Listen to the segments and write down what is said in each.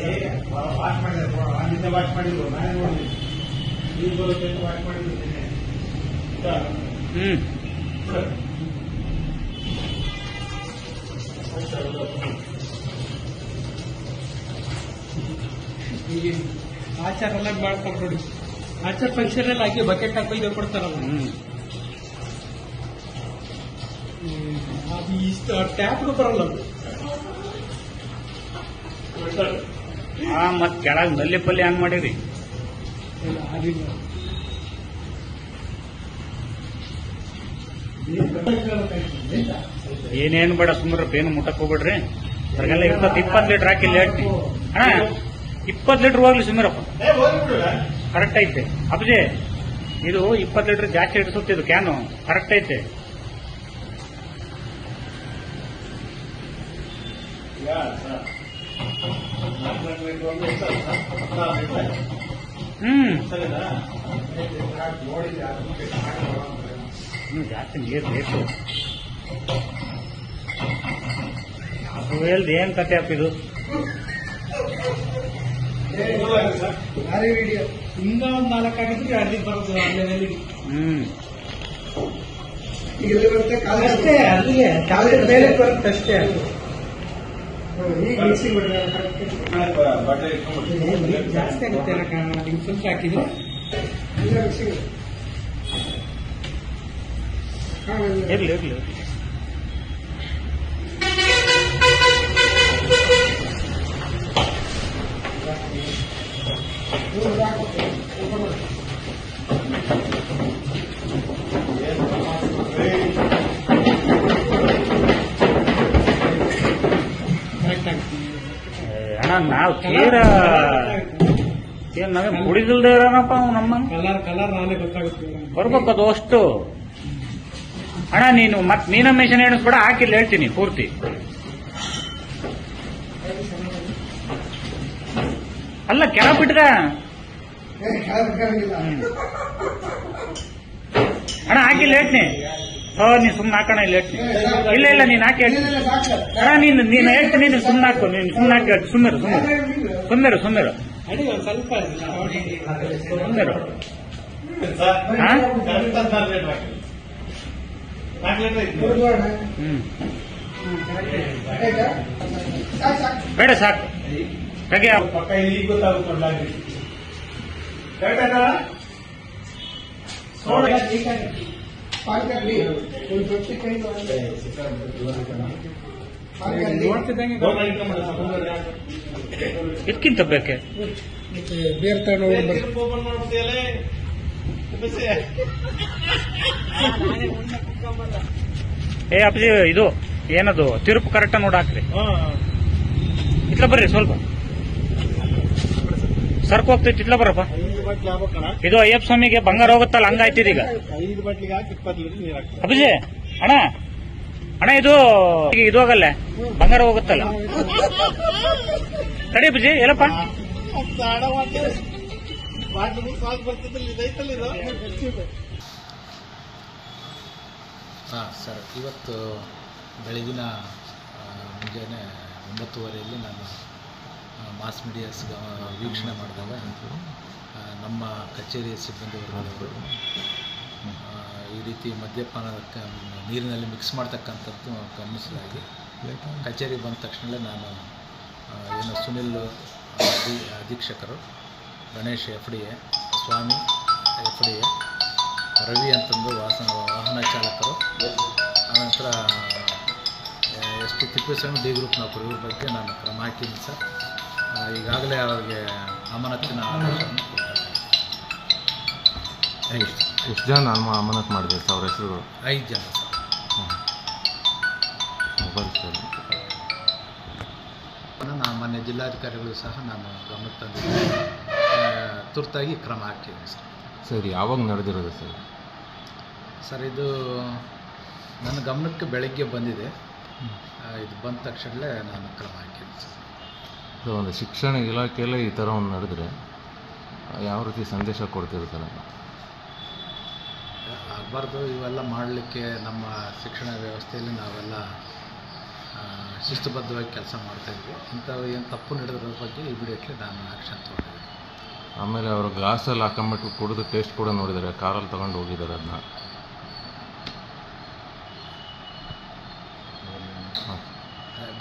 ನಿನ್ನೆ ವಾಶ್ ಮಾಡಿದ್ರು ನಾನೇ ನೋಡಿದ್ದೀನಿ ನೀರು ಬರುತ್ತೆ ಅಂತ ವಾಶ್ ಮಾಡಿದ್ರು ನಿನ್ನೆ ಆಯ್ತಾ? Hmm sir. ಈಗ ಆಚಾರ ಎಲ್ಲ ಮಾಡ್ತಾರೆ ನೋಡಿ ಆಚಾರ ಫಂಕ್ಷನ್ ಅಲ್ಲಿ ಹಾಕಿ ಬಕೆಟ್ ಹಾಕಿ ಕೊಡ್ತಾರಲ್ಲ ಹ್ಮ್ ಹ್ಮ್. ಅದು ಇಷ್ಟು ಟ್ಯಾಪ್ಗೂ ಬರಲ್ಲ ಅದು ಮತ್ ಕೆಳಗ್ನಲ್ಲಿ ಪಲ್ಯ ಹಂಗ್ ಮಾಡಿರಿ? ಏನೇನ್ ಬೇಡ ಸುಮ್ರ ಬೇನು ಮುಟ್ಟಕ್ ಹೋಗ್ಬೇಡ್ರಿ. ಅದ್ರಾಗೆಲ್ಲ ಇಪ್ಪತ್ ಇಪ್ಪತ್ ಲೀಟರ್ ಹಾಕಿ ಲೇಟ್ ಅಣ್ಣ ಇಪ್ಪತ್ತು ಲೀಟರ್ ಹೋಗ್ಲಿ ಬಿಡು. ಕರೆಕ್ಟ್ ಐತೆ. ಅಪ್ಜೆ ಇದು ಇಪ್ಪತ್ತು ಲೀಟರ್ ಜಾಸ್ತಿ ಇಡಿಸುತ್ತೆ ಇದು ಕ್ಯಾನು ಕರೆಕ್ಟ್ ಐತೆ ಈಗ ಸರ್, ನಾಲ್ಕು ಗಂಟೆಗೆ ಹೋಗಿ ಸರ್, ಹದಿನಾರು ಗಂಟೆ. ಹ್ಮ್. ಹ್ಮ್ ಜಾಸ್ತಿ ನೀರು ಬೇಕು. ಅದು ಹೇಳ್ದು ಏನ್ ಕತೆ ಅಪ್ಪ ಇದು? ಹಿಂಗ ಒಂದ್ ನಾಲ್ಕಾಗಿದ್ರೆ ಆಗಿದ್ರೆ ಬರುತ್ತೆ ಅಲ್ಲೇ ಹ್ಮ್. ಇಲ್ಲಿ ಬರುತ್ತೆ ಕಾಲು ಅಷ್ಟೇ ಅಲ್ಲಿಗೆ ಕಾಲೇಜ್ ಮೇಲೆ ಬರುತ್ತೆ ಅಷ್ಟೇ ಅದು. ಜಾಸ್ತಿ ಆಗುತ್ತೆ ನಿಮ್ಗೆ ಸ್ವಲ್ಪ ಹಾಕಿದ್ರೆ ಇರ್ಲಿ ಇರ್ಲಿ. ನಾವು ತೀರ ಏನ್ ನಮಗೆ ಮುಡಿದಿಲ್ದೇ ಇರೋನಪ್ಪ ಅವ್ ನಮ್ಮ. ಕಲರ್ ಕಲರ್ ನಾನೇ ಗೊತ್ತಾಗುತ್ತೆ ಬರ್ಬೇಕು ಅದು ಅಷ್ಟು. ಅಣ್ಣ ನೀನು ಮತ್ ನೀನ ಮೆಷಿನ್ ಕೂಡ ಹಾಕಿಲ್ಲ ಹೇಳ್ತೀನಿ ಪೂರ್ತಿ. ಅಲ್ಲ ಕೆಳ ಬಿಟ್ರ? ಅಣ್ಣ ಹಾಕಿಲ್ಲ ಹೇಳ್ತೀನಿ. ಓ ನೀನ್ ಸುಮ್ನೆ ಹಾಕೋಣ ಇಲ್ಲ ಹೇಳ್ತೀನಿ ಇಲ್ಲ ಇಲ್ಲ ನೀನ್ ಹಾಕಿ ಹೇಳ್ತೀನಿ ಅಣ್ಣ ನೀನು ನೀನು ಹೇಳ್ತೀನಿ ನೀನು ಸುಮ್ನೆ ಹಾಕು ನೀನು ಸುಮ್ನೆ ಹಾಕಿ ಹೇಳ್ತೀನಿ ಸುಮ್ಮರು ಸುಮ್ಮರು ಸುಮ್ಮರು ಹಾ? ಹ್ಮ್. ಬೇಡ ಸಾಕು. ತೆಗೆ ಪಕ್ಕ ಇಲ್ಲಿ ಗೊತ್ತಾಗುತ್ತಲ್ಲ ಕರೆಕ್ಟ್ ನೋಡ್ತಿದ್ದಂಗೆ ಇದಕ್ಕಿಂತ ಬೇಕೆ? ಬೇರೆ ತಗೊಂಡು ಏ ಅಪ್ಪ ಇದು ಏನದು? ತಿರುಪು ಕರೆಕ್ಟ್ ನೋಡಿ ಹಾಕ್ರಿ. ಇಟ್ಲ ಬರ್ರಿ ಸ್ವಲ್ಪ. ಸರ್ಕ್ ಹೋಗ್ತೈತಿ ಇಟ್ಲ ಬರಪ್ಪ. ಐದು ಬಟ್ಲಿ ಆಗ್ಬೇಕಣ ಇದು ಅಯ್ಯಪ್ಪ ಸ್ವಾಮಿಗೆ ಬಂಗಾರ ಹೋಗುತ್ತಲ್ಲ ಹಂಗಾಯ್ತಿದ ಈಗ. ಐದು ಬಟ್ಲಿಗೆ ಹಾಕಿ ಇಪ್ಪತ್ತು ಲೀಟರ್ ನೀರು ಹಾಕ್ತಾರೆ ಅಪ್ಪಾಜಿ ಅಣ್ಣ. ಅಣ್ಣ ಇದು ಈಗ ಇದು ಹೋಗಲ್ಲ ಬಂಗಾರ ಹೋಗುತ್ತಲ್ಲ. ತಡಿ ಅಭಿಜಿ ಎಲ್ಲಪ್ಪ. ಹಾಂ ಸರ್ ಇವತ್ತು ಬೆಳಗಿನ ಮುಂಜಾನೆ ಒಂಬತ್ತುವರೆಯಲ್ಲಿ ನಾನು ಮಾಸ್ ಮೀಡಿಯಾಸ್ ವೀಕ್ಷಣೆ ಮಾಡಿದಾಗ ನಮ್ಮ ಕಚೇರಿಯ ಸಿಬ್ಬಂದಿ ವರ್ಗದವರು ಈ ರೀತಿ ಮದ್ಯಪಾನ ನೀರಿನಲ್ಲಿ ಮಿಕ್ಸ್ ಮಾಡ್ತಕ್ಕಂಥದ್ದು ಗಮನಿಸಲಾಗಿ ಕಚೇರಿಗೆ ಬಂದ ತಕ್ಷಣವೇ ನಾನು ಏನು ಸುನಿಲ್ ಅಧಿ ಅಧೀಕ್ಷಕರು Ganesh F D A, Swami F D A, Ravi ಅಂತಂದು ವಾಹನ ವಾಹನ ಚಾಲಕರು ಆನಂತರ S P Thippeswamy D group ನೌಕರು ಇವ್ರ ಬಗ್ಗೆ ನಾನು ಕ್ರಮ ಹಾಕಿದ್ದೀನಿ ಸರ್. ಈಗಾಗಲೇ ಅವರಿಗೆ ಅಮಾನತ್ತಿನ ಆದೇಶವನ್ನು ಕೊಟ್ಟಿದ್ದಾರೆ. ಎಷ್ಟು ಎಷ್ಟು ಜನ ನಾನು ಅಮಾನತ್ ಮಾಡಿದೆ ಸರ್ ಅವ್ರ ಹೆಸರುಗಳು? ಐದು ಜನ ಸರ್. Mobile sir. ನಾನು ಮೊನ್ನೆ ಜಿಲ್ಲಾಧಿಕಾರಿಗಳು ಸಹ ನಾನು ಗಮನಕ್ಕೆ ತಂದಿದ್ದೇನೆ. ತುರ್ತಾಗಿ ಕ್ರಮ ಹಾಕ್ತೀನಿ ಸರ್. ಸರ್ ಯಾವಾಗ ನಡೆದಿರೋದು ಸರ್? ಸರ್ ಇದು ನನ್ನ ಗಮನಕ್ಕೆ ಬೆಳಗ್ಗೆ ಬಂದಿದೆ. ಇದು ಬಂದ ತಕ್ಷಣಲೇ ನಾನು ಕ್ರಮ ಹಾಕಿದ್ದೀನಿ ಸರ್. ಸರ್ ಒಂದು ಶಿಕ್ಷಣ ಇಲಾಖೆಯಲ್ಲೇ ಈ ಥರ ಒಂದು ನಡೆದ್ರೆ ಯಾವ ರೀತಿ ಸಂದೇಶ ಕೊಡ್ತಿರ್ತಾರೆ? ಆಗಬಾರ್ದು ಇವೆಲ್ಲ ಮಾಡಲಿಕ್ಕೆ ನಮ್ಮ ಶಿಕ್ಷಣ ವ್ಯವಸ್ಥೆಯಲ್ಲಿ ನಾವೆಲ್ಲ ಶಿಸ್ತುಬದ್ಧವಾಗಿ ಕೆಲಸ ಮಾಡ್ತಾಯಿದ್ವಿ ಇಂಥವು ಏನು ತಪ್ಪು ನಡೆದ್ರ ಬಗ್ಗೆ ಇಮಿಡಿಯೇಟ್ಲಿ ನಾನು ಆ್ಯಕ್ಷನ್ ತೊಗೊಂಡಿದ್ದೀನಿ. ಆಮೇಲೆ ಅವರು ಗ್ಲಾಸಲ್ಲಿ ಹಾಕೊಂಬಿಟ್ಟು ಕುಡಿದು ಟೇಸ್ಟ್ ಕೂಡ ನೋಡಿದ್ದಾರೆ. ಕಾರಲ್ಲಿ ತೊಗೊಂಡು ಹೋಗಿದ್ದಾರೆ ಅದನ್ನ.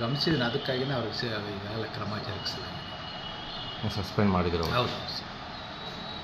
ಗಮನಿಸಿದ್ದೀನಿ ಅದಕ್ಕಾಗಿನೇ ಅವ್ರಿಗೆ ಈಗಾಗಲೇ ಕ್ರಮ ಜರುಗಿಸಿದ್ದಾರೆ ಸಸ್ಪೆಂಡ್ ಮಾಡಿದ್ರು. ಹೌದು